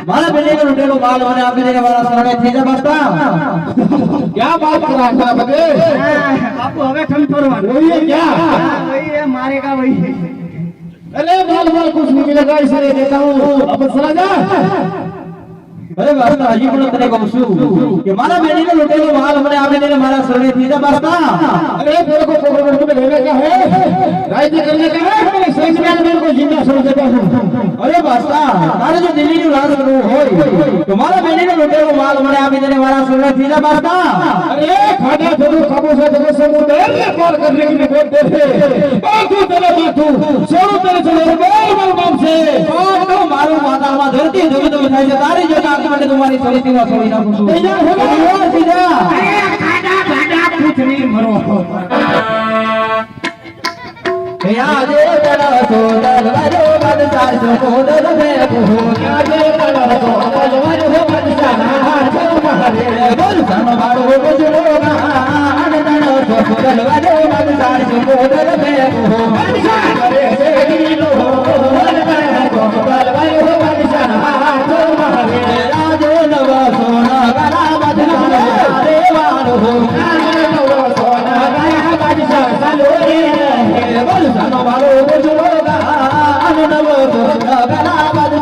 મારા બેને લૂટેલો હજી પણ તને કહું છું કે મારા બેનીને લૂટેલો માલ મને આપી દેને મારા શરણે થઈ જા બાસ્તા को पकड़ में लेने का है रायती करने का है मेरे सही में मेरे को जिंदा छोड़ देता हूँ અરે માસ્તા તારે જો દિલ્હીનું રાજ કરવું હોય તો મારા બેટીને લૂંટેલો માલ મને આપી દે મારા શરણે થઈ જા માસ્તા अरे खाना जरूर खामोश है जगह समुद्र में पार करने के लिए बोलते थे बातू तेरे बातू छोड़ो तेरे चलो बोल बोल नाम से પણ તો મારું માતામાં ધરતી ધુમ ધુમ થાય છે તારી જો નાક માટે તમારી સળીતીમાં છોડી નાખું છું હે આજે તણા સોદલ વાજો બદસાર સોદલ બેઠો. આજે તારા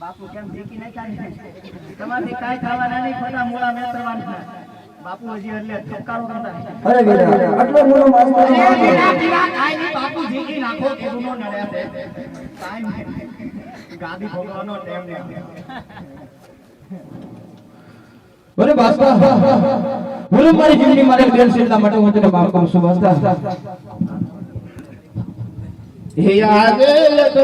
બાપુ કેમ ઢીકી નહીં ચાલી તમારથી કાંઈ થવાના નહીં ખોટા મૂળા મેતરવાના બાપુ હજી એટલે ઠપકારો કરતા અરે બેટા આટલો મોટો માસ્તર અરે બેટા, પીવા કાંઈ નહીં, બાપુ ઢીકી નાખો કીધું નો નડ્યા છે. કાંઈ નહીં. ગાદી ભોગવવાનો નહીં. અરે બાસ્તા બોલો મારી જિંદગી મારે માટે હું તને છું બાસ્તા યાદ તો